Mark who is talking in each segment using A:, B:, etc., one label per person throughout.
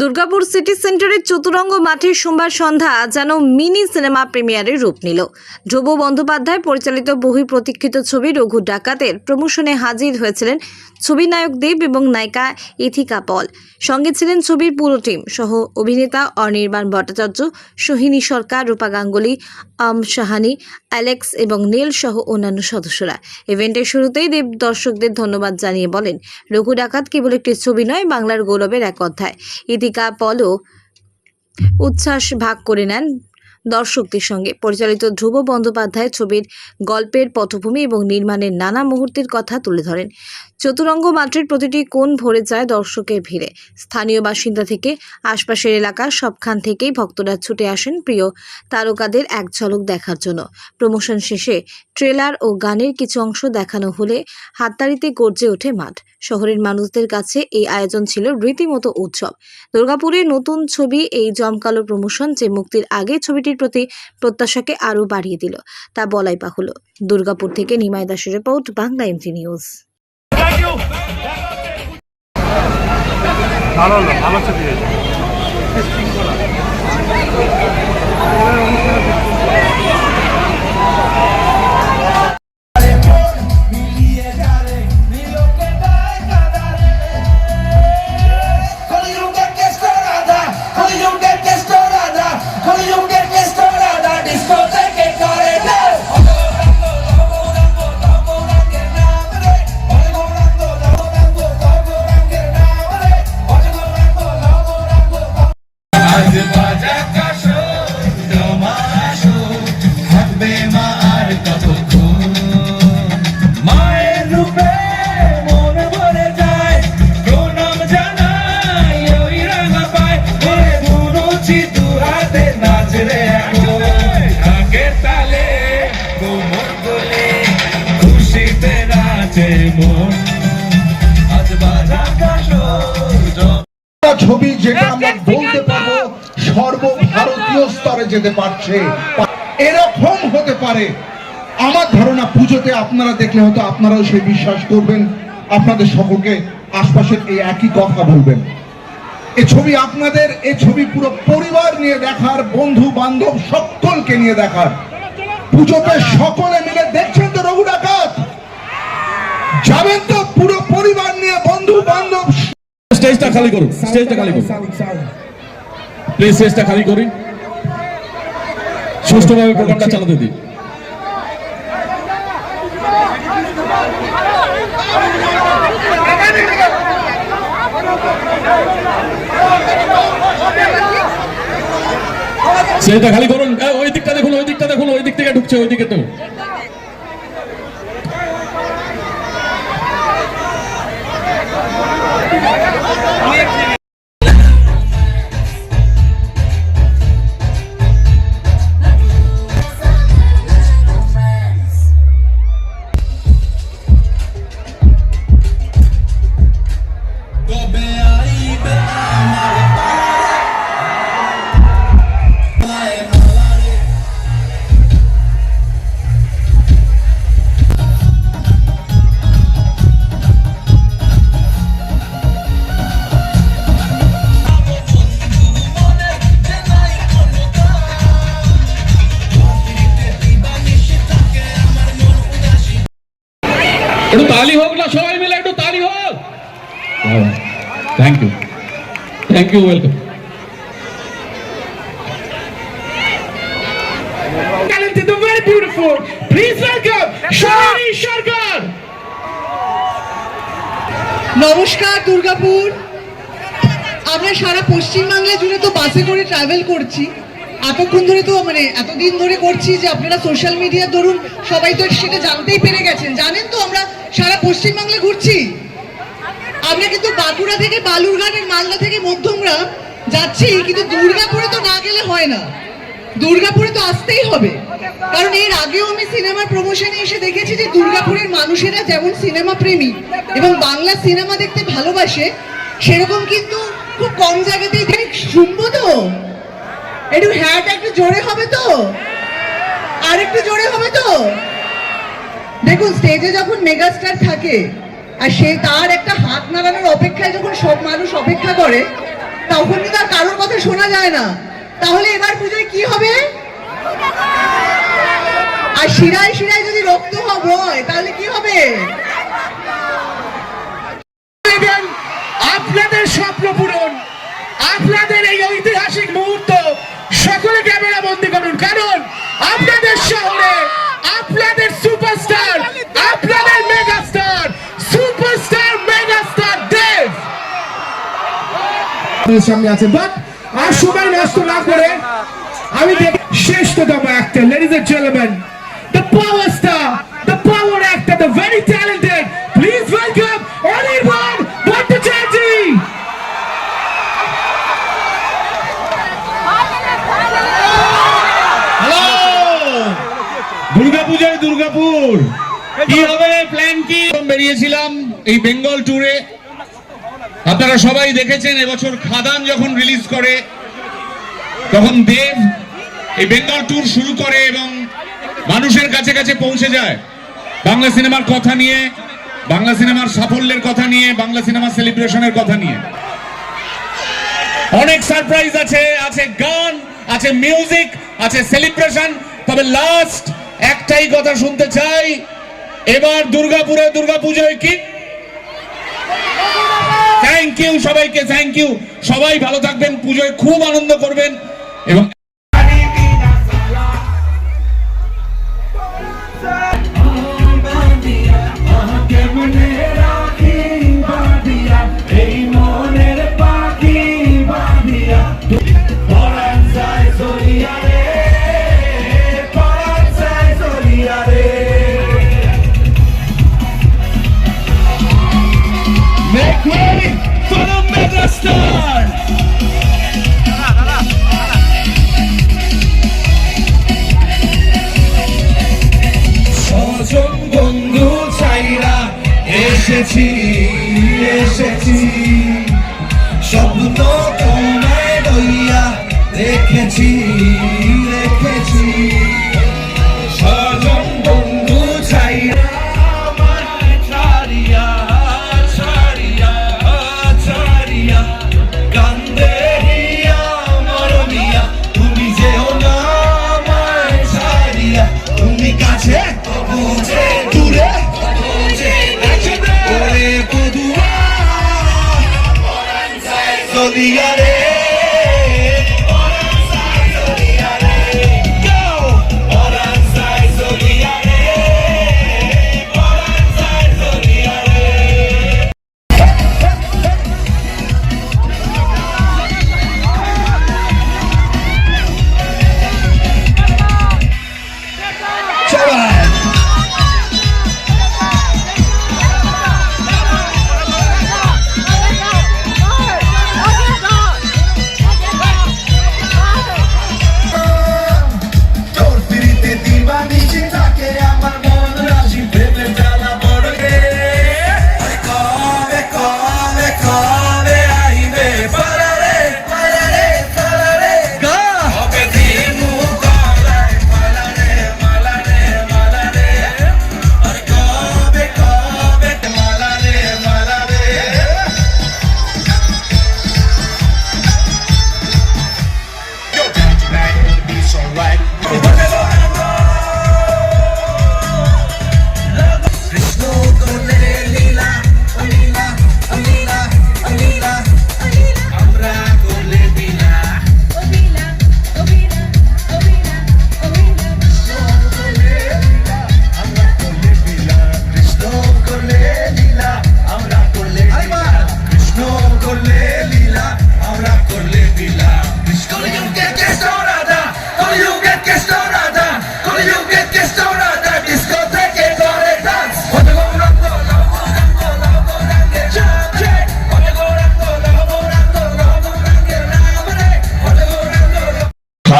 A: Durgapur city সেন্টারের চতুরঙ্গ মাঠে সোমবার সন্ধ্যা যেন মিনি সিনেমা প্রিমিয়ারের রূপ নিল। ধ্রুব বন্দ্যোপাধ্যায় পরিচালিত বহু প্রতীক্ষিত ছবি রঘু ডাকাতের প্রমোশনে হাজির হয়েছিলেন ছবি নায়ক দেব এবং নায়িকা ইথিকা পল। সঙ্গে ছিলেন ছবির পুরো টিম সহ অভিনেতা অনির্বাণ ভট্টাচার্য, সোহিনী সরকার, রূপা গাঙ্গুলি, আম সাহানি অ্যালেক্স এবং নীল সহ অন্যান্য সদস্যরা। ইভেন্টের শুরুতেই দেব দর্শকদের ধন্যবাদ জানিয়ে বলেন, রঘু ডাকাত কেবল একটি ছবি নয়, বাংলার গৌরবের এক অধ্যায়। ইতিকা পলো উচ্ছ্বাস ভাগ করে নেন দর্শকদের সঙ্গে। পরিচালিত ধ্রুব বন্দ্যোপাধ্যায় ছবির গল্পের পটভূমি এবং নির্মাণের নানা মুহূর্তের কথা তুলে ধরেন। চতুরঙ্গ মাঠের প্রতিটি কোণ ভরে যায় দর্শকের ভিড়ে। স্থানীয় বাসিন্দা থেকে আশপাশের এলাকার সবখান থেকেই ভক্তরা ছুটে আসেন প্রিয় তারকাদের এক ঝলক দেখার জন্য। প্রমোশন শেষে ট্রেলার ও গানের কিছু অংশ দেখানো হলে হাততাড়িতে গর্জে ওঠে মাঠ। শহরের মানুষদের কাছে এই আয়োজন ছিল রীতিমতো উৎসব। দুর্গাপুরে নতুন ছবি এই জমকালো প্রমোশন যে মুক্তির আগে ছবিটির প্রতি প্রত্যাশাকে আরও বাড়িয়ে দিল। তা বলাই বাহুল্য। দুর্গাপুর থেকে নিমায় দাসের রিপোর্ট, বাংলা এমটি নিউজ
B: ভালো ভালো ছবি
C: ছবি যেটা আমরা বলতে পারব সর্বভারতীয় স্তরে যেতে পারছে। এরকম হতে পারে। আমার ধারণা পুজোতে আপনারা দেখলে হয়তো আপনারাও সেই বিশ্বাস করবেন। আপনাদের সকলকে আশপাশের এই একই কথা বলবেন। এ ছবি আপনাদের এ ছবি পুরো পরিবার নিয়ে দেখার বন্ধু বান্ধব সকলকে নিয়ে দেখার। পুজোতে সকলে মিলে দেখছেন তো রঘু ডাকাত। যাবেন তো পুরো পরিবার নিয়ে বন্ধু বান্ধব
D: স্টেজটা খালি করুন স্টেজটা খালি করুন। প্লিজ স্টেজটা খালি করুন সুষ্ঠুভাবে প্রোগ্রামটা চালাতে দিন স্টেজটা খালি করুন। ওই দিকটা দেখুন, ওই দিকটা দেখুন, ওই দিক থেকে ঢুকছে, ওই দিকে তো।
E: কবে
D: thank you welcome
F: talented and very beautiful. Please welcome Shani Sharkar.
G: নমস্কার দুর্গাপুর। আমরা সারা পশ্চিমবাংলা জুড়ে তো বাসে করে ট্রাভেল করছি। এতক্ষণ ধরে তো মানে এতদিন ধরে করছি যে আপনারা সোশ্যাল মিডিয়ার ধরুন সবাই তো সেটা জানতেই পেরে গেছেন। জানেন তো আমরা সারা পশ্চিমবাংলা ঘুরছি? আমরা কিন্তু বাঁকুড়া থেকে বালুরঘাটের মালদা থেকে মধ্যমগ্রাম যাচ্ছি, কিন্তু দুর্গাপুরে তো না গেলে হয় না। দুর্গাপুরে তো আসতেই হবে। কারণ এর আগেও আমি সিনেমার প্রমোশনে এসে দেখেছি যে দুর্গাপুরের মানুষেরা যেমন সিনেমা প্রেমী এবং বাংলা সিনেমা দেখতে ভালোবাসে, সেরকম কিন্তু খুব কম জায়গাতেই শুনব তো। একটু হ্যাট একটু জোরে হবে তো? আর একটু জোরে হবে তো? দেখুন স্টেজে যখন মেগাস্টার থাকে আর সে তার একটা হাত নাড়ানোর অপেক্ষায় যখন সব মানুষ অপেক্ষা করে, তখন কিন্তু আর কারোর কথা শোনা যায় না? তাহলে এবার পুজোয় কি হবে? আর শিরায় শিরায় যদি রক্ত হয়, তাহলে কি হবে?
F: আপনাদের সামনে আছে। বাট আর সময় নষ্ট না করে আমি দেখ- শ্রেষ্ঠতম actor ladies and gentleman the power star the power actor the very talented please welcome Anirban Bhattacharya
D: hello দুর্গাপূজায় Durgapur. কি হবে? প্ল্যান কি? বেরিয়েছিলাম এই বেঙ্গল ট্যুরে আপনারা সবাই দেখেছেন এবছর খাদান যখন রিলিজ করে, তখন দেব এই বেঙ্গল ট্যুর শুরু করে এবং মানুষের কাছে কাছে পৌঁছে যায়। বাংলা সিনেমার কথা নিয়ে, বাংলা সিনেমার সাফল্যের কথা নিয়ে, বাংলা সিনেমার সেলিব্রেশনের কথা নিয়ে। অনেক সারপ্রাইজ আছে আছে গান, আছে মিউজিক আছে সেলিব্রেশন তবে লাস্ট একটাই কথা শুনতে চাই, এবার দুর্গাপুরে দুর্গাপুজোয় কি থ্যাংক ইউ সবাইকে থ্যাংক ইউ সবাই ভালো থাকবেন পুজোয় খুব আনন্দ করবেন। এবং
E: স্বপ্ন তোমায় লইয়া রেখেছি রেখেছি।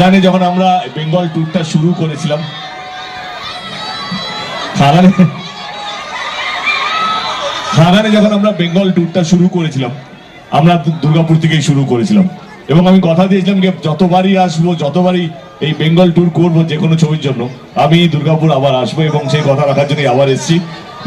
D: খাদানে যখন আমরা বেঙ্গল ট্যুরটা শুরু করেছিলাম খাদানে খাদানে যখন আমরা বেঙ্গল ট্যুরটা শুরু করেছিলাম, আমরা দুর্গাপুর থেকেই শুরু করেছিলাম। এবং আমি কথা দিয়েছিলাম যে যতবারই আসব, যতবারই এই বেঙ্গল ট্যুর করব যে কোনো ছবির জন্য, আমি দুর্গাপুর আবার আসব এবং সেই কথা রাখার জন্য আবার এসেছি।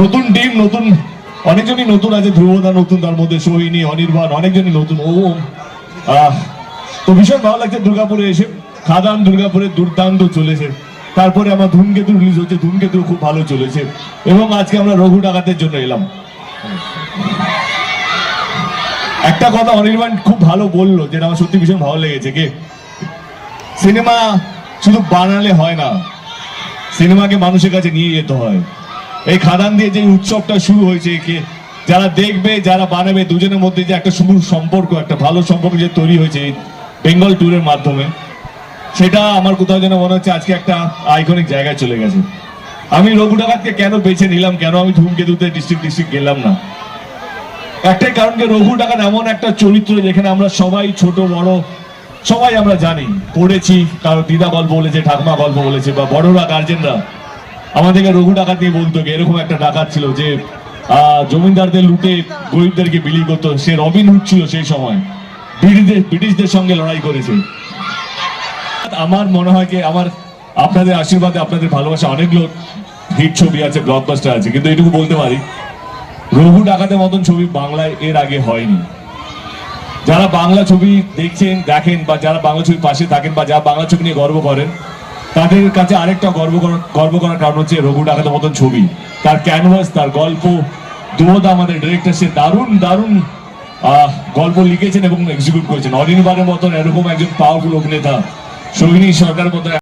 D: নতুন টিম নতুন, অনেকজনই নতুন আছে, ধ্রুবদা নতুন, তার মধ্যে সোহিনী, অনির্বাণ, অনেকজনই নতুন, ও
B: তো ভীষণ ভালো লাগছে দুর্গাপুরে এসে। খাদান দুর্গাপুরে দুর্দান্ত চলেছে। তারপরে আমার ধূমকেতু রিলিজ হচ্ছে, ধূমকেতু খুব ভালো চলেছে। এবং আজকে আমরা রঘু ডাকাতের জন্য এলাম। একটা কথা অনির্বাণ খুব ভালো বলল, যেটা আমার সত্যি ভীষণ ভালো লেগেছে, কে? সিনেমা শুধু বানালে হয় না, সিনেমাকে মানুষের কাছে নিয়ে যেতে হয়। এই খাদান দিয়ে যে উৎসবটা শুরু হয়েছে, কে? যারা দেখবে, যারা বানাবে, দুজনের মধ্যে যে একটা শুভ সম্পর্ক, একটা ভালো সম্পর্ক যে তৈরি হয়েছে বেঙ্গল ট্যুরের মাধ্যমে। সেটা আমার কোথাও যেন মনে হচ্ছে আজকে একটা আইকনিক জায়গায় চলে গেছে। আমি রঘু ডাকাতকে কেন বেছে নিলাম? কেন আমি ধূমকেতুতে ডিস্ট্রিক্ট ডিস্ট্রিক্ট গেলাম না? একটাই কারণ কি রঘু ডাকাত এমন একটা চরিত্র যেখানে আমরা সবাই ছোট, বড়, সবাই আমরা জানি। পড়েছি, কারও দিদা গল্প বলেছে, ঠাকুমা গল্প বলেছে, বা বড়রা গার্জেনরা আমাদেরকে রঘু ডাকাত নিয়ে বলতো এরকম একটা ডাকাত ছিল যে জমিদারদের লুটে গরিবদেরকে বিলি করতো। সে রবিন হুড ছিল সেই সময়। ব্রিটিশদের ব্রিটিশদের সঙ্গে লড়াই করেছে। আমার মনে হয় কি, আমার আপনাদের আশীর্বাদে আপনাদের ভালোবাসা অনেকগুলো হিট ছবি আছে ব্লকবাস্টার আছে, কিন্তু এটুকু বলতে পারি, রঘু ডাকাতের মতন ছবি বাংলায় এর আগে হয়নি। যারা বাংলা ছবি দেখছেন, দেখেন, বা যারা বাংলা ছবি পাশে থাকেন, বা যারা বাংলা ছবি নিয়ে গর্ব করেন, তাদের কাছে আরেকটা গর্ব গর্ব করার কারণ হচ্ছে রঘু ডাকাতের মতন ছবি। তার ক্যানভাস তার গল্প, দুমদা আমাদের ডিরেক্টর সে দারুণ দারুণ গল্প লিখেছেন এবং এক্সিকিউট করেছেন। অনির্বাণের মতন এরকম একজন পাওয়ারফুল অভিনেতা সৈনী সরকার মতন